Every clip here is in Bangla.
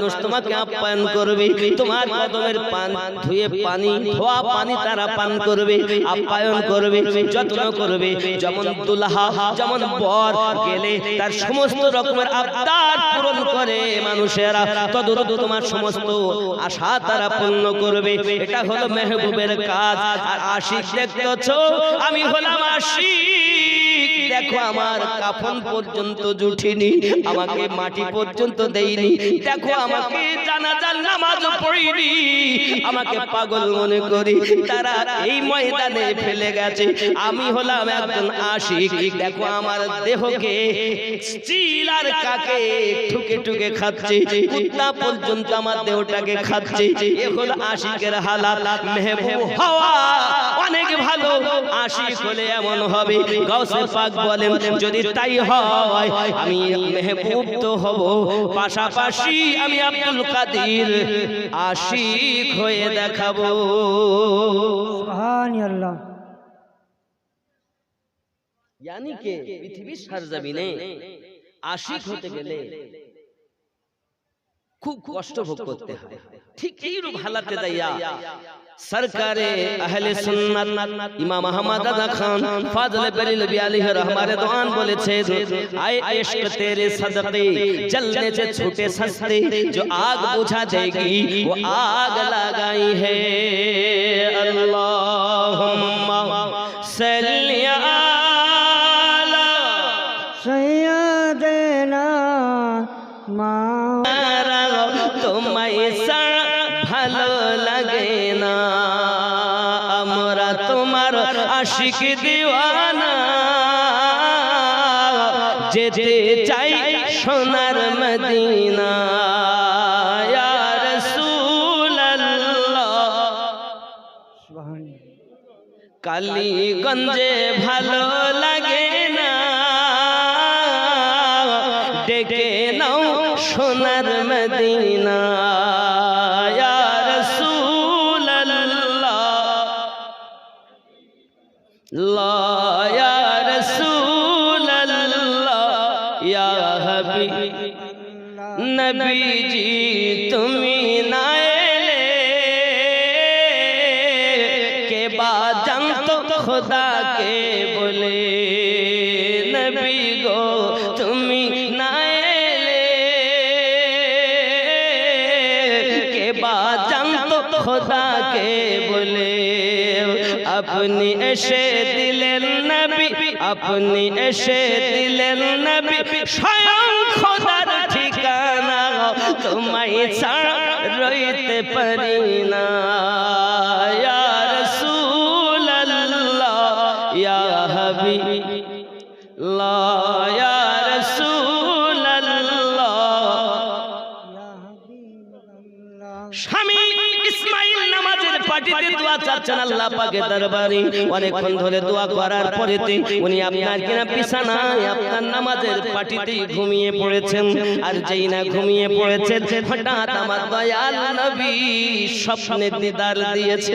মানুষ, তোমাকে আপ্যায়ন করবে। তোমার কদমের পান ধুয়ে পানি, ধোয়া পানি তারা পান করবে, আপ্যায়ন করবে, যত্ন করবে। যেমন দুলহা, যেমন বর গেলে তার সমস্ত রকমের আবদার পূরণ করে মানুষেরা। তদুরূপ তোমার সমস্ত আশা তারা পূর্ণ করবে। এটা হলো মেহবুবের কাজ। আর আশিক দেখতেছ আমি হলাম আশিক। দেখো আমার কাফন পর্যন্ত জুঠিনি, আমাকে মাটি পর্যন্ত দেইনি দেখো আমাকে জানাজার নামাজ পড়িনি, আমাকে পাগল মনে করি, তারা এই ময়দানে ফেলে গেছে। আমি হলাম একজন আশিক, দেখো আমার দেহকে চিল আর কাকে ঠুকে ঠুকে খাচ্ছে, কুত্তা পর্যন্ত আমার দেহটাকে খাচ্ছে। এ হলো আশিকের হালাত, মেহবুব হওয়া অনেক ভালো, আশিক হলে এমন হবে গাউসে পাক বলেন যদি তাই হয় আমি মেহবুব তো হব পাশাপাশি আমি আব্দুল কাদির আশিক হয়ে দেখাবো সুবহান আল্লাহ यानी के পৃথিবীর সরজমিনে আশিক হতে গেলে খুব কষ্ট ভোগ করতে হয় ঠিক এই রূপ হালাতে দাইয়া সরকারে আহলে সুন্নাত ইমাম আহমদ আদা খান ফাজল বরিলবি আলাইহি রহমারে দোয়ান বলেছে আয় इश्क तेरे सदके जलने से छूटे सस्ते जो आग बुझा देगी वो आग लगाई है अल्लाहुम्मा না, আমরা তোমার আশিক দিওয়ানা। যেতে চাই সোনার মদিনা। কালীগঞ্জে ভালো লাগে না। ডেকে নাও সোনার মদিনা। জানতো খোদা কে বলে, নবী গো, তুমি না এলে কে বা জানতো খোদা কে বলে, আপনি এসে দিলেন নবী, আপনি এসে দিলেন নবী, স্বয়ং খোদার ঠিকানা তোমায় ছাড়া রইতে পারি না। স্বামী ইসমাইল নামাজের পাটিতে দোয়া চাচ্ছেন আল্লাহ পাকের দরবারে। অনেকক্ষণ ধরে দোয়া করার পরেতে উনি আপনার কিনা বিছানায় আপনার নামাজের পাটিতে ঘুমিয়ে পড়েছেন। আর যেই না ঘুমিয়ে পড়েছেন, হঠাৎ আমার দয়াল নবী স্বপ্নে দিদার দিয়েছে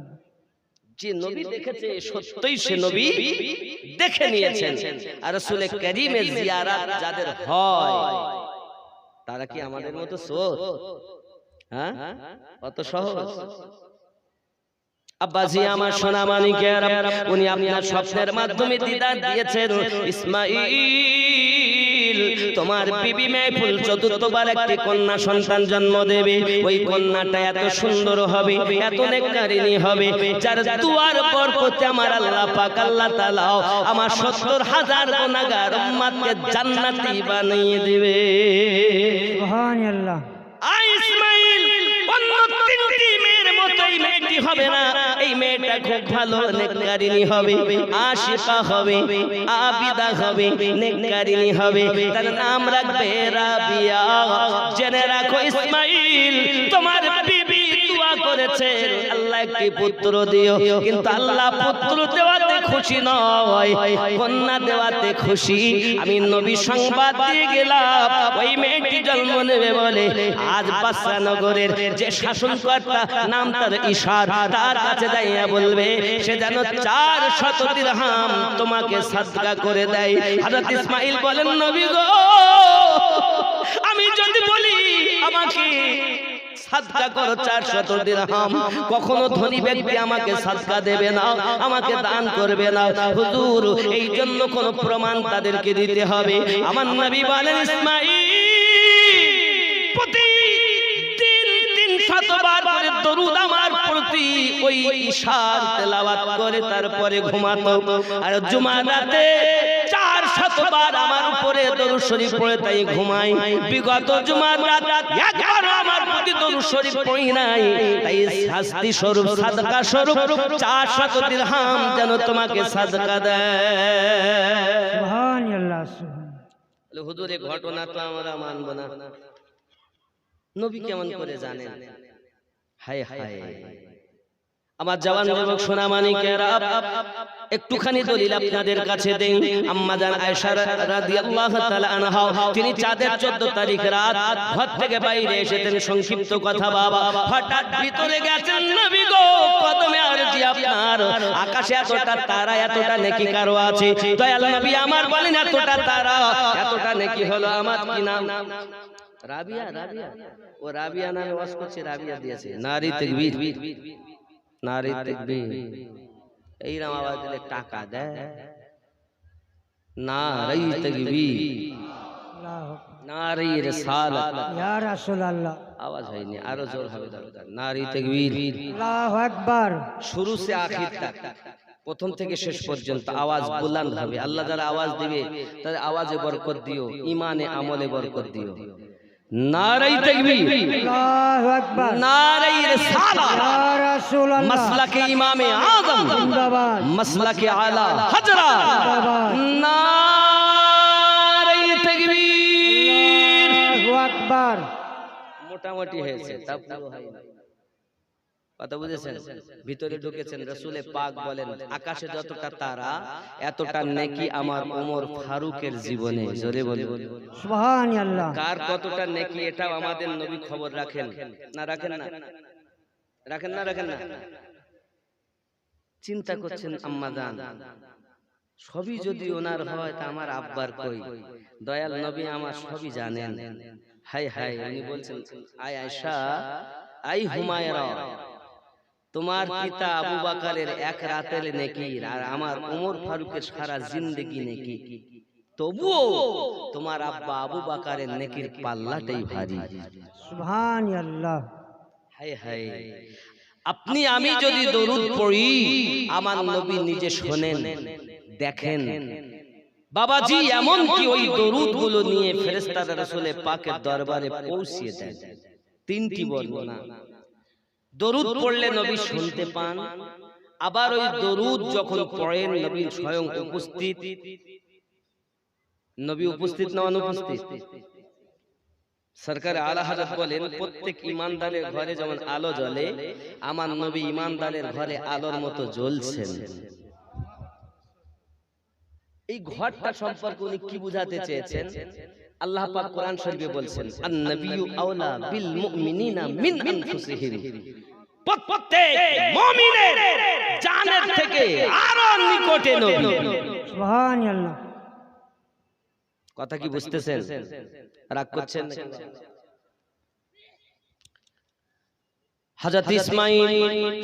যে নবী দেখেছে সত্যই সে নবী দেখে নিয়েছেন। আর রসুল করিমের জিয়ারাত যাদের হয় তারা কি আমাদের মতো সোর হ্যাঁ? অত সহজ? আব্বাজি আমার সোনা মানিকের উনি আপনার স্বপ্নের মাধ্যমে দিদার দিয়েছেন ইসমাইল তোমার বিবি মেহফুল চতুর্থবার একটি কন্যা সন্তান জন্ম দেবে। ওই কন্যাটা এত সুন্দর হবে, এত নেককারিনী হবে। যার দুয়ার বরকতে আমার আল্লাহ পাক, আল্লাহ তাআলা আমার 70 হাজার গুনাহগার উম্মতকে জান্নাতি বানিয়ে দিবে। সুবহান মেয়েটা খুব ভালো নেককারিনী হবে আশিকা হবে আবিদা হবে নেককারিনী হবে। তার নাম রাখবে রাবিয়া। জেনে রাখো ইসমাইল তোমার বিবি দোয়া করেছে। আল্লাহ একটি পুত্র দিও। কিন্তু আল্লাহ পুত্র দেওয়াতে খুশি নয়, কন্যা দেওয়াতে খুশি। আমি নবী সংবাদ দিয়ে গেলাম, ওই মেয়েটি জন্ম নেবে বলে। আজ বাদশা নগরের যে শাসনকর্তা, নাম তার ঈশার। তার কাছে যাইয়া বলবে, সে যেন চার শত দিরহাম তোমাকে সাদকা করে দেয়। হযরত ইসমাইল বলেন, নবী গো, আমি যদি বলি, আমাকে সাদকা করো চার শত দিরহাম। কখনো ধনী ব্যক্তি আমাকে সাদকা দেবে না আমাকে দান করবে না। হুজুর এই জন্য কোন প্রমাণ তাদেরকে দিতে হবে। আমার নবী বলেন ইসমাইল প্রতিদিন তিন শতবার করে দরুদ আমার প্রতি ওই ঈশার তেলাওয়াত করে তারপরে ঘুমাতো। আর জুমা রাতে শতবার আমার উপরে দরুদ শরীফ পড়ে তাই ঘুমাই। বিগত জুমার রাত একবার আমার প্রতি দরুদ শরীফ পড়ি নাই। তাই শাস্তি স্বরূপ সাদকা স্বরূপ চার শত দিরহাম যেন তোমাকে সাদকা দেয়। সুবহান আল্লাহ সুবহান হুজুর এই ঘটনা তো আমরা মানব না। নবী কেমন করে জানেন? হায় হায়। আমার জওয়ান যুবক সোনা মানিকেরা একটুখানি দলিল আপনাদের কাছে দেই আম্মা জান আয়েশা রাদিয়াল্লাহু তাআলা আনহা তিনি চাঁদের 14 তারিখ রাত ঘর থেকে বাইরে এসেছেন সংক্ষিপ্ত কথা বাবা হঠাৎ ভিতরে গেছেন নবী গো কদমে আরজি আপনার আকাশে এতটা তারা এতটা নেকি কারও আছে দয়াল নবী আমার বলেন এতটা তারা এতটা নেকি হলো আমার কি নাম রাবিয়া রাবিয়া ও রাবিয়া নামে ওয়াজ করছে রাবিয়া দিয়েছে নারী তাকবীর নারী তাকবীর। এইরকম আওয়াজ দিলে টাকা দেয়। নারী তাকবীর। আল্লাহ নারী রিসালাত ইয়া রাসূলুল্লাহ। আওয়াজ হয়নি আরও জোর হবে দরকার। নারী তাকবীর। আল্লাহু আকবার। শুরু সে আখির তক। প্রথম থেকে শেষ পর্যন্ত আওয়াজ বুলন্দ হবে। আল্লাহ যারা আওয়াজ দিবে তাদের আওয়াজে বরকত দিও ইমানে আমলে বরকত দিও। নারী তাকবীর আল্লাহু আকবার নারী রিসালাত ইয়া রাসূলুল্লাহ মাসলাকে ইমামে আজম জিন্দাবাদ মাসলাকে আলা হজরা জিন্দাবাদ নারী তাকবীর আল্লাহু আকবার মোটামুটি হয়েছে তা পুরো হয়নি কথা বুঝেছেন? ভিতরে ঢুকেছেন রসুলে পাক বলেন আকাশে যতটা তারা এতটা নেকি আমার ওমর ফারুকের জীবনে। জোরে বলে সুবহান আল্লাহ কার কতটা নেকি এটাও আমাদের নবী খবর রাখেন। না রাখেন না? রাখেন না রাখেন না। চিন্তা করছেন আম্মা জান। সবই যদি ওনার হয় তা আমার আব্বার কই। দয়াল নবী আমার সবই জানেন। হাই হাই উনি বলছেন আয় আয়সা আই হুমায়রা। তোমার পিতা আবু বাকারের এক রাতের নেকি আর আমার ওমর ফারুকের সারা জিন্দেগি নেকি। তবুও তোমার আব্বা আবু বাকারের নেকির পাল্লাটাই ভারী। সুবহান আল্লাহ হায় হায়। আপনি আমি যদি দরুদ পড়ি আমার নবী নিজে শোনেন দেখেন। বাবাজি এমন কি ওই দরুদগুলো নিয়ে ফেরেস্তারা রসুলের পাকের দরবারে পৌঁছিয়ে দেন তিনটি বর্ণনা। দরুদ পড়লে নবী শুনতে পান। আবার ওই দরুদ যখন পড়েন নবী স্বয়ং উপস্থিত। নবী উপস্থিত না অনুপস্থিত? সরকার আলা হযরত বলেন প্রত্যেক ইমানদারের ঘরে যেমন আলো জ্বলে আমার নবী ইমানদারের ঘরে আলোর মতো জ্বলছেন। এই ঘরটা সম্পর্কে উনি কি বুঝাতে চেয়েছেন? আল্লাহ পাক কোরআন শরীফে বলছেন আন নবিয়্যু আওলা বিল মুমিনিনা মিন আনফুসিহিম। প্রত্যেক মুমিনের জানের থেকে আরও নিকটে নবী কথা কি বুঝতেছেন? রাগ করছেন? হযরত ইসমাঈল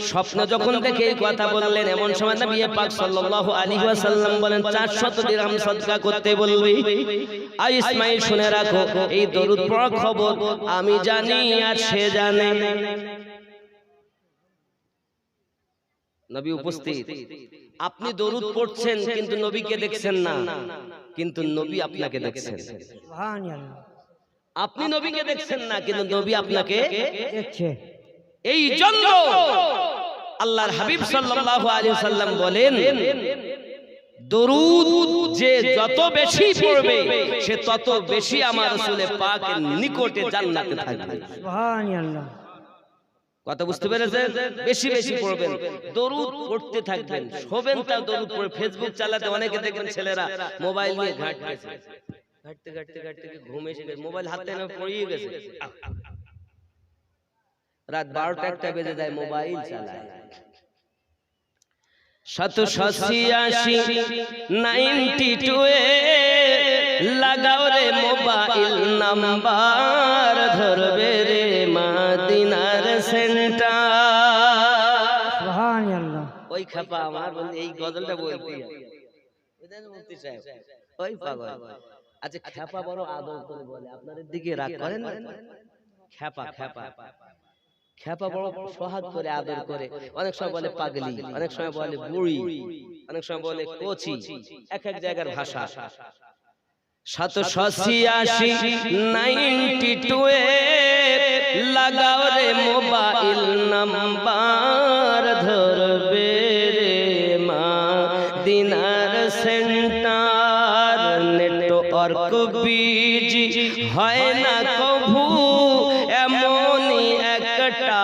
স্বপ্ন যখন দেখে এই কথা বললেন এমন সময় নবী পাক সাল্লাল্লাহু আলাইহি ওয়াসাল্লাম বলেন 400 দিরহাম সদকা করতে বলবি? আই ইসমাঈল শুনে রাখো এই দরুদ পড়া খবর আমি জানি আর সে জানে। নবী উপস্থিত। আপনি দরুদ পড়ছেন কিন্তু নবীকে দেখছেন না। কিন্তু নবী আপনাকে দেখছেন। আপনি নবীকে দেখছেন না কিন্তু নবী আপনাকে দেখছে। এই জন্য আল্লাহর হাবিব সাল্লাল্লাহু আলাইহি সাল্লাম বলেন দরুদ যে যত বেশি পড়বে সে তত বেশি আমার রাসূলে পাকের নিকটে জান্নাতে থাকবে। সুবহান আল্লাহ কথা বুঝতে পেরেছেন? বেশি বেশি পড়বেন। দরুদ পড়তে থাকবেন। শোবেন তাও দরুদ পড়ে। ফেসবুক চালাতে অনেকে দেখবেন ছেলেরা মোবাইল নিয়ে ঘাঁটতেছে ঘাঁটতে ঘাঁটতে ঘাঁটতে ঘুম এসে গেছে। মোবাইল হাতে না পড়িয়ে গেছে। রাত বারোটা একটা বেজে যায় মোবাইল চালায়। শত ছিয়াশি নাইনটি টু এ লাগাও রে মোবাইল নাম্বার। সেন্টার ওই খাপা আমার এই গজলটা বলতে মুফতি সাহেব। ওই পাগল আচ্ছা খ্যাপা বড় আদর করে বলে আপনাদের দিকে রাগ করেন না। খ্যাপা খ্যাপা খ্যাপা বড় সোহাগ করে আদর করে। অনেক সময় বলে পাগলি অনেক সময় বলে বুড়ি অনেক সময় বলে কোচি। এক এক জায়গার ভাষা। সাতশো ছিয়াশি নাইনটি টু লাগাও রে মোবাইল নাম্বার, ধরবে রে মা। দিনার সেন্টার, নেটওয়ার্ক বিজি, হয় না কভু, এমনই একটা